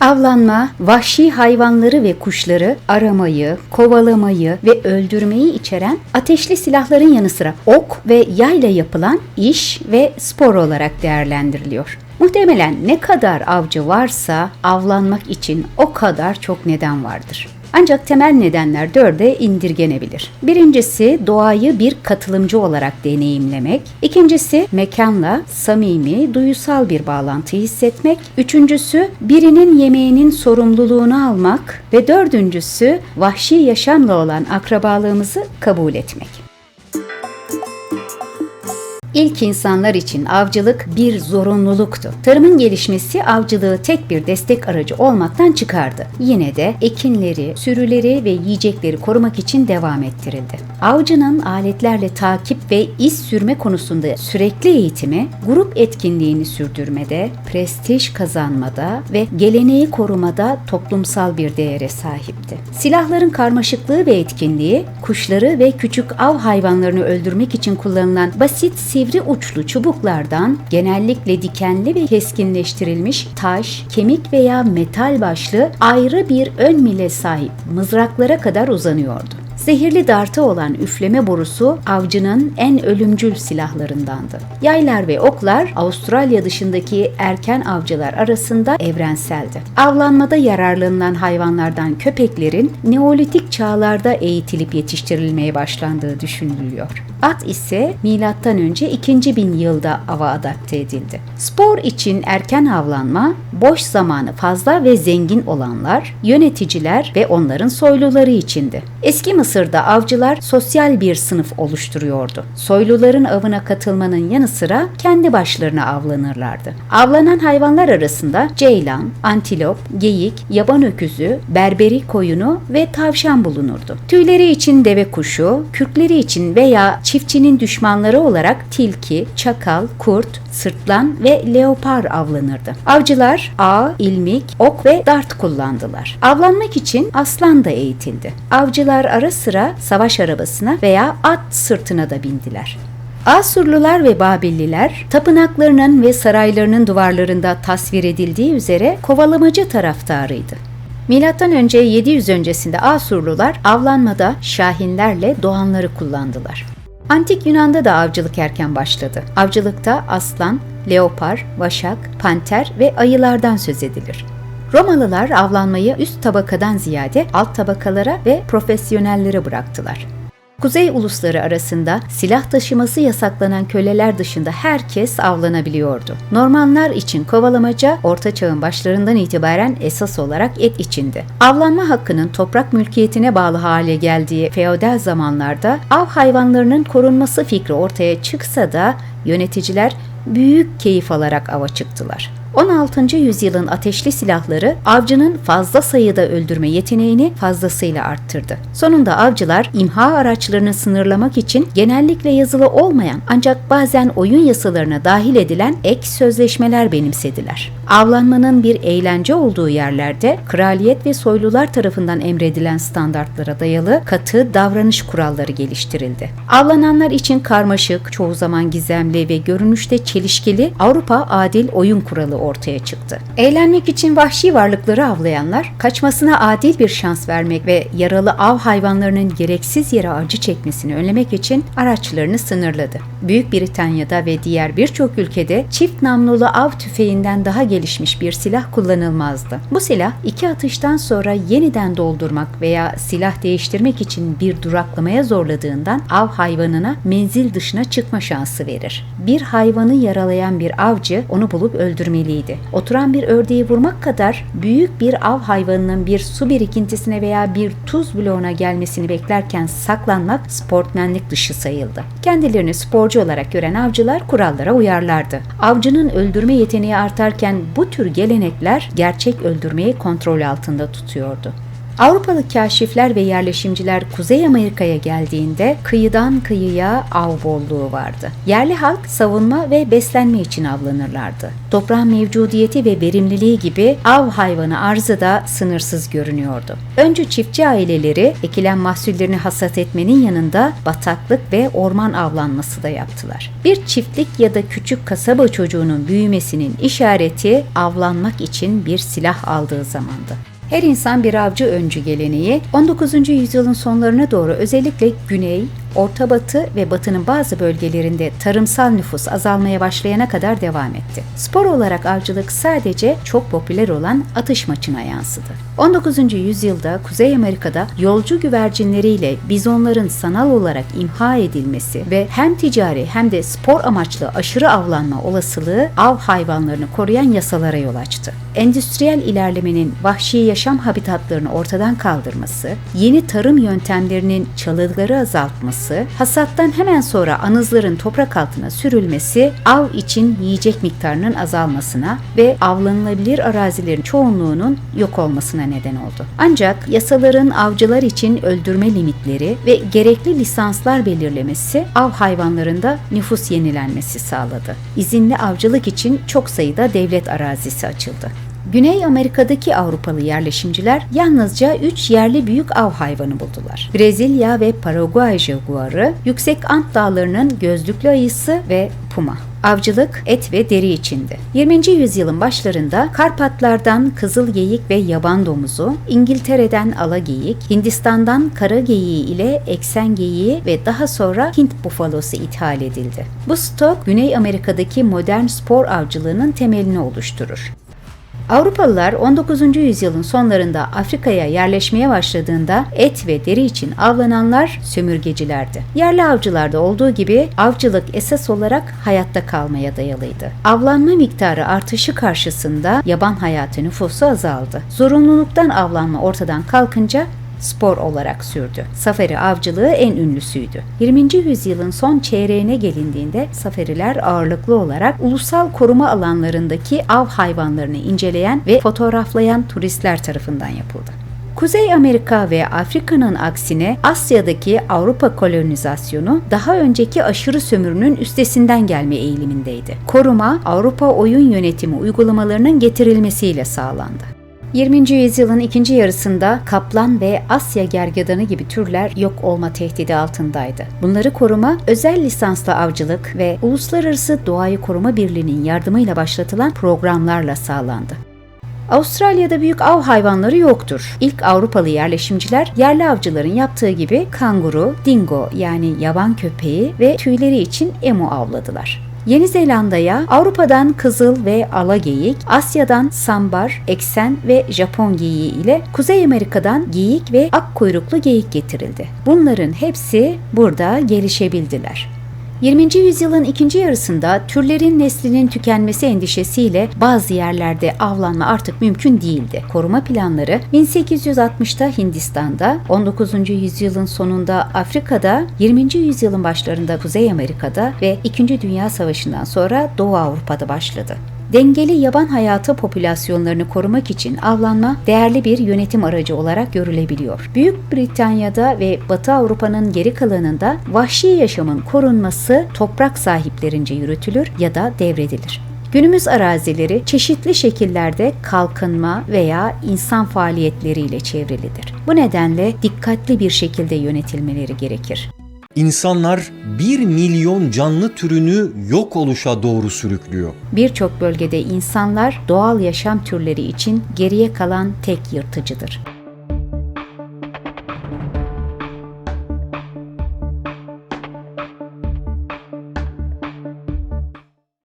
Avlanma, vahşi hayvanları ve kuşları aramayı, kovalamayı ve öldürmeyi içeren ateşli silahların yanı sıra ok ve yayla yapılan iş ve spor olarak değerlendiriliyor. Muhtemelen ne kadar avcı varsa avlanmak için o kadar çok neden vardır. Ancak temel nedenler dörde indirgenebilir. Birincisi doğayı bir katılımcı olarak deneyimlemek. İkincisi mekanla samimi, duysal bir bağlantı hissetmek. Üçüncüsü birinin yemeğinin sorumluluğunu almak. Ve dördüncüsü vahşi yaşamla olan akrabalığımızı kabul etmek. İlk insanlar için avcılık bir zorunluluktu. Tarımın gelişmesi avcılığı tek bir destek aracı olmaktan çıkardı. Yine de ekinleri, sürüleri ve yiyecekleri korumak için devam ettirildi. Avcının aletlerle takip ve iz sürme konusunda sürekli eğitimi, grup etkinliğini sürdürmede, prestij kazanmada ve geleneği korumada toplumsal bir değere sahipti. Silahların karmaşıklığı ve etkinliği, kuşları ve küçük av hayvanlarını öldürmek için kullanılan basit sivri uçlu çubuklardan genellikle dikenli ve keskinleştirilmiş taş, kemik veya metal başlı ayrı bir ön mile sahip mızraklara kadar uzanıyordu. Zehirli dartı olan üfleme borusu avcının en ölümcül silahlarındandı. Yaylar ve oklar Avustralya dışındaki erken avcılar arasında evrenseldi. Avlanmada yararlanılan hayvanlardan köpeklerin Neolitik çağlarda eğitilip yetiştirilmeye başlandığı düşünülüyor. At ise milattan önce 2000 yılda ava adapte edildi. Spor için erken avlanma, boş zamanı fazla ve zengin olanlar, yöneticiler ve onların soyluları içindi. Eski Mısır'da avcılar sosyal bir sınıf oluşturuyordu. Soyluların avına katılmanın yanı sıra kendi başlarına avlanırlardı. Avlanan hayvanlar arasında ceylan, antilop, geyik, yaban öküzü, berberi koyunu ve tavşan bulunurdu. Tüyleri için deve kuşu, kürkleri için veya çiftçinin düşmanları olarak tilki, çakal, kurt, sırtlan ve leopar avlanırdı. Avcılar ağ, ilmik, ok ve dart kullandılar. Avlanmak için aslan da eğitildi. Avcılar ara sıra savaş arabasına veya at sırtına da bindiler. Asurlular ve Babilliler tapınaklarının ve saraylarının duvarlarında tasvir edildiği üzere kovalamacı taraftarıydı. Milattan önce 700 öncesinde Asurlular avlanmada şahinlerle doğanları kullandılar. Antik Yunan'da da avcılık erken başladı. Avcılıkta aslan, leopar, vaşak, panter ve ayılardan söz edilir. Romalılar avlanmayı üst tabakadan ziyade alt tabakalara ve profesyonellere bıraktılar. Kuzey ulusları arasında silah taşıması yasaklanan köleler dışında herkes avlanabiliyordu. Normanlar için kovalamaca Orta Çağ'ın başlarından itibaren esas olarak et içindi. Avlanma hakkının toprak mülkiyetine bağlı hale geldiği feodal zamanlarda av hayvanlarının korunması fikri ortaya çıksa da yöneticiler büyük keyif alarak ava çıktılar. 16. yüzyılın ateşli silahları avcının fazla sayıda öldürme yeteneğini fazlasıyla arttırdı. Sonunda avcılar imha araçlarını sınırlamak için genellikle yazılı olmayan ancak bazen oyun yasalarına dahil edilen ek sözleşmeler benimsediler. Avlanmanın bir eğlence olduğu yerlerde kraliyet ve soylular tarafından emredilen standartlara dayalı katı davranış kuralları geliştirildi. Avlananlar için karmaşık, çoğu zaman gizemli ve görünüşte çelişkili Avrupa adil oyun kuralı ortaya çıktı. Eğlenmek için vahşi varlıkları avlayanlar, kaçmasına adil bir şans vermek ve yaralı av hayvanlarının gereksiz yere acı çekmesini önlemek için araçlarını sınırladı. Büyük Britanya'da ve diğer birçok ülkede çift namlulu av tüfeğinden daha gelişmiş bir silah kullanılmazdı. Bu silah iki atıştan sonra yeniden doldurmak veya silah değiştirmek için bir duraklamaya zorladığından av hayvanına menzil dışına çıkma şansı verir. Bir hayvanı yaralayan bir avcı onu bulup öldürmeliydi tehlikeliydi. Oturan bir ördeği vurmak kadar büyük bir av hayvanının bir su birikintisine veya bir tuz bloğuna gelmesini beklerken saklanmak sportmenlik dışı sayıldı. Kendilerini sporcu olarak gören avcılar kurallara uyarlardı. Avcının öldürme yeteneği artarken bu tür gelenekler gerçek öldürmeyi kontrol altında tutuyordu. Avrupalı kaşifler ve yerleşimciler Kuzey Amerika'ya geldiğinde kıyıdan kıyıya av bolluğu vardı. Yerli halk savunma ve beslenme için avlanırlardı. Toprağın mevcudiyeti ve verimliliği gibi av hayvanı arzı da sınırsız görünüyordu. Önce çiftçi aileleri ekilen mahsullerini hasat etmenin yanında bataklık ve orman avlanması da yaptılar. Bir çiftlik ya da küçük kasaba çocuğunun büyümesinin işareti avlanmak için bir silah aldığı zamandı. Her insan bir avcı öncü geleneği 19. yüzyılın sonlarına doğru özellikle Güney, Orta Batı ve Batı'nın bazı bölgelerinde tarımsal nüfus azalmaya başlayana kadar devam etti. Spor olarak avcılık sadece çok popüler olan atış maçına yansıdı. 19. yüzyılda Kuzey Amerika'da yolcu güvercinleriyle bizonların sanal olarak imha edilmesi ve hem ticari hem de spor amaçlı aşırı avlanma olasılığı av hayvanlarını koruyan yasalara yol açtı. Endüstriyel ilerlemenin vahşi yaşam habitatlarını ortadan kaldırması, yeni tarım yöntemlerinin çalıları azaltması, hasattan hemen sonra anızların toprak altına sürülmesi, av için yiyecek miktarının azalmasına ve avlanılabilir arazilerin çoğunluğunun yok olmasına neden oldu. Ancak yasaların avcılar için öldürme limitleri ve gerekli lisanslar belirlemesi av hayvanlarında nüfus yenilenmesi sağladı. İzinli avcılık için çok sayıda devlet arazisi açıldı. Güney Amerika'daki Avrupalı yerleşimciler yalnızca 3 yerli büyük av hayvanı buldular. Brezilya ve Paraguay jaguarı, Yüksek Ant Dağları'nın gözlüklü ayısı ve puma. Avcılık et ve deri içindi. 20. yüzyılın başlarında Karpatlardan kızıl geyik ve yaban domuzu, İngiltere'den ala geyik, Hindistan'dan kara geyiği ile eksen geyiği ve daha sonra Hint bufalosu ithal edildi. Bu stok Güney Amerika'daki modern spor avcılığının temelini oluşturur. Avrupalılar 19. yüzyılın sonlarında Afrika'ya yerleşmeye başladığında et ve deri için avlananlar sömürgecilerdi. Yerli avcılarda olduğu gibi avcılık esas olarak hayatta kalmaya dayalıydı. Avlanma miktarı artışı karşısında yaban hayatı nüfusu azaldı. Zorunluluktan avlanma ortadan kalkınca spor olarak sürdü. Safari avcılığı en ünlüsüydü. 20. yüzyılın son çeyreğine gelindiğinde safariler ağırlıklı olarak ulusal koruma alanlarındaki av hayvanlarını inceleyen ve fotoğraflayan turistler tarafından yapıldı. Kuzey Amerika ve Afrika'nın aksine Asya'daki Avrupa kolonizasyonu daha önceki aşırı sömürünün üstesinden gelme eğilimindeydi. Koruma Avrupa oyun yönetimi uygulamalarının getirilmesiyle sağlandı. 20. yüzyılın ikinci yarısında kaplan ve Asya gergedanı gibi türler yok olma tehdidi altındaydı. Bunları koruma, özel lisanslı avcılık ve Uluslararası Doğayı Koruma Birliği'nin yardımıyla başlatılan programlarla sağlandı. Avustralya'da büyük av hayvanları yoktur. İlk Avrupalı yerleşimciler yerli avcıların yaptığı gibi kanguru, dingo yani yaban köpeği ve tüyleri için emu avladılar. Yeni Zelanda'ya Avrupa'dan kızıl ve ala geyik, Asya'dan sambar, eksen ve Japon geyiği ile Kuzey Amerika'dan geyik ve ak kuyruklu geyik getirildi. Bunların hepsi burada gelişebildiler. 20. yüzyılın ikinci yarısında türlerin neslinin tükenmesi endişesiyle bazı yerlerde avlanma artık mümkün değildi. Koruma planları 1860'ta Hindistan'da, 19. yüzyılın sonunda Afrika'da, 20. yüzyılın başlarında Kuzey Amerika'da ve 2. Dünya Savaşı'ndan sonra Doğu Avrupa'da başladı. Dengeli yaban hayatı popülasyonlarını korumak için avlanma değerli bir yönetim aracı olarak görülebiliyor. Büyük Britanya'da ve Batı Avrupa'nın geri kalanında vahşi yaşamın korunması toprak sahiplerince yürütülür ya da devredilir. Günümüz arazileri çeşitli şekillerde kalkınma veya insan faaliyetleriyle çevrilidir. Bu nedenle dikkatli bir şekilde yönetilmeleri gerekir. İnsanlar 1 milyon canlı türünü yok oluşa doğru sürüklüyor. Birçok bölgede insanlar doğal yaşam türleri için geriye kalan tek yırtıcıdır.